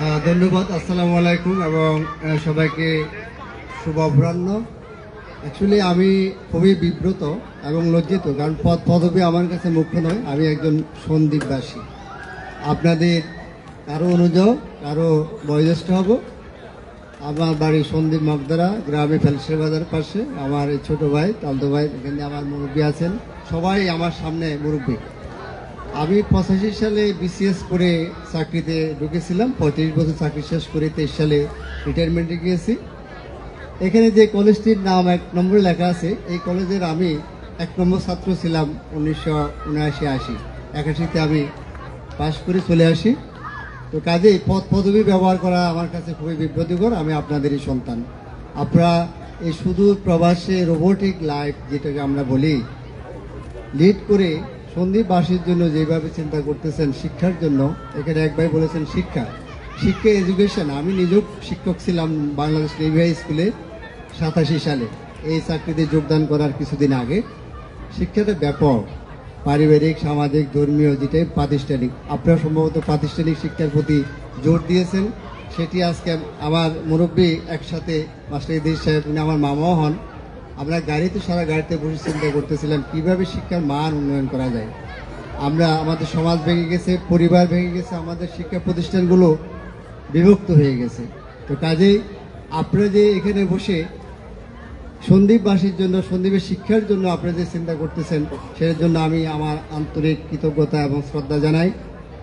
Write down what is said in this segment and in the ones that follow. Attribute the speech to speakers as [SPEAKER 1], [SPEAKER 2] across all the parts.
[SPEAKER 1] ধন্যবাদ, আসসালামু আলাইকুম এবং সবাইকে শুভ অপরাহ্ন অ্যাকচুয়ালি আমি খুবই বিব্রত এবং লজ্জিত, কারণ পদ, পদবী আমার কাছে মুখ্য নয়, আমি একজন সন্দীপবাসী আপনাদের কারও অনুযায়ী কারও বয়োজ্যেষ্ঠ হব। আমার বাড়ি সন্দীপ মগদারা, গ্রামে ফেলসের বাজার পাশে। আমার ছোট ভাই, তালতো ভাই, এখানে আমার মুরব্বী আছেন। সবাই আমার সামনে মুরব্বী। আমি পঁচাশি সালে বিসিএস করে চাকরিতে ঢুকেছিলাম, পঁয়ত্রিশ বছর চাকরি শেষ করে তেইশ সালে রিটায়ারমেন্টে গিয়েছি। এখানে যে কলেজটির নাম এক নম্বরে লেখা আছে, এই কলেজের আমি এক নম্বর ছাত্র ছিলাম উনিশশো উনআশি আশি। একাশিতে আমি পাশ করে চলে আসি। তো কাজেই পদ পদবি ব্যবহার করা আমার কাছে খুবই বিব্রতিকর আমি আপনাদেরই সন্তান। আপনারা এই সুদূর প্রবাসে রোবোটিক লাইফ যেটাকে আমরা বলি লিড করে সন্দীপবাসীর জন্য যেভাবে চিন্তা করতেছেন, শিক্ষার জন্য, এখানে এক ভাই বলেছেন শিক্ষা। শিক্ষা এডুকেশন আমি নিজেও শিক্ষক ছিলাম বাংলাদেশ নেভিয়াই স্কুলে সাতাশি সালে। এই চাকরিতে যোগদান করার কিছুদিন আগে। শিক্ষাটা ব্যাপক। পারিবারিক, সামাজিক, ধর্মীয় যেটাই প্রাতিষ্ঠানিক। আপনারা সম্ভবত প্রাতিষ্ঠানিক শিক্ষার প্রতি জোর দিয়েছেন। সেটি আজকে আমার মুরব্বী একসাথে মাস্টার ইদির সাহেব আমার মামাও হন। আমরা গাড়িতে সারা গাড়িতে বসে চিন্তা করতেছিলাম, কীভাবে শিক্ষার মান উন্নয়ন করা যায়? আমরা আমাদের সমাজ ভেঙে গেছে, পরিবার ভেঙে গেছে, আমাদের শিক্ষা প্রতিষ্ঠানগুলো বিভক্ত হয়ে গেছে। তো কাজেই আপনারা যে এখানে বসে সন্দীপবাসীর জন্য, সন্দীপের শিক্ষার জন্য আপনারা যে চিন্তা করতেছেন, সেটার জন্য আমি আমার আন্তরিক কৃতজ্ঞতা এবং শ্রদ্ধা জানাই।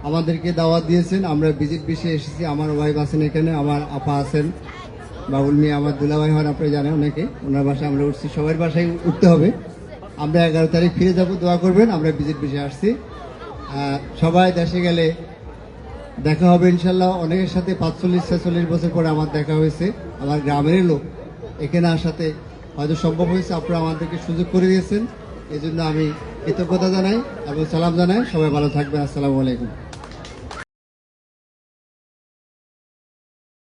[SPEAKER 1] আমাদেরকে দাওয়াত দিয়েছেন, আমরা ভিজিট বিষয়ে এসেছি, আমার ওয়াইফ আছেন এখানে, আমার আপা আছেন। বাবুল মিয়া আমার দুলাভাই হন, আপনারা জানেন অনেকে। ওনার বাসায় আমরা উঠছি, সবার বাসায় উঠতে হবে। আমরা এগারো তারিখ ফিরে যাব, দোয়া করবেন, আমরা ভিজিট বিষয়ে আসছি। সবাই দেশে গেলে দেখা হবে ইনশাল্লাহ। অনেকের সাথে পাঁচচল্লিশ, ছেচল্লিশ বছর পরে আমার দেখা হয়েছে। আমার গ্রামের লোক, এখানে আসাতে হয়তো সম্ভব হয়েছে, আপনারা আমাদেরকে সুযোগ করে দিয়েছেন। এই জন্য আমি কৃতজ্ঞতা জানাই এবং সালাম জানাই। সবাই ভালো থাকবেন, আসসালামু আলাইকুম।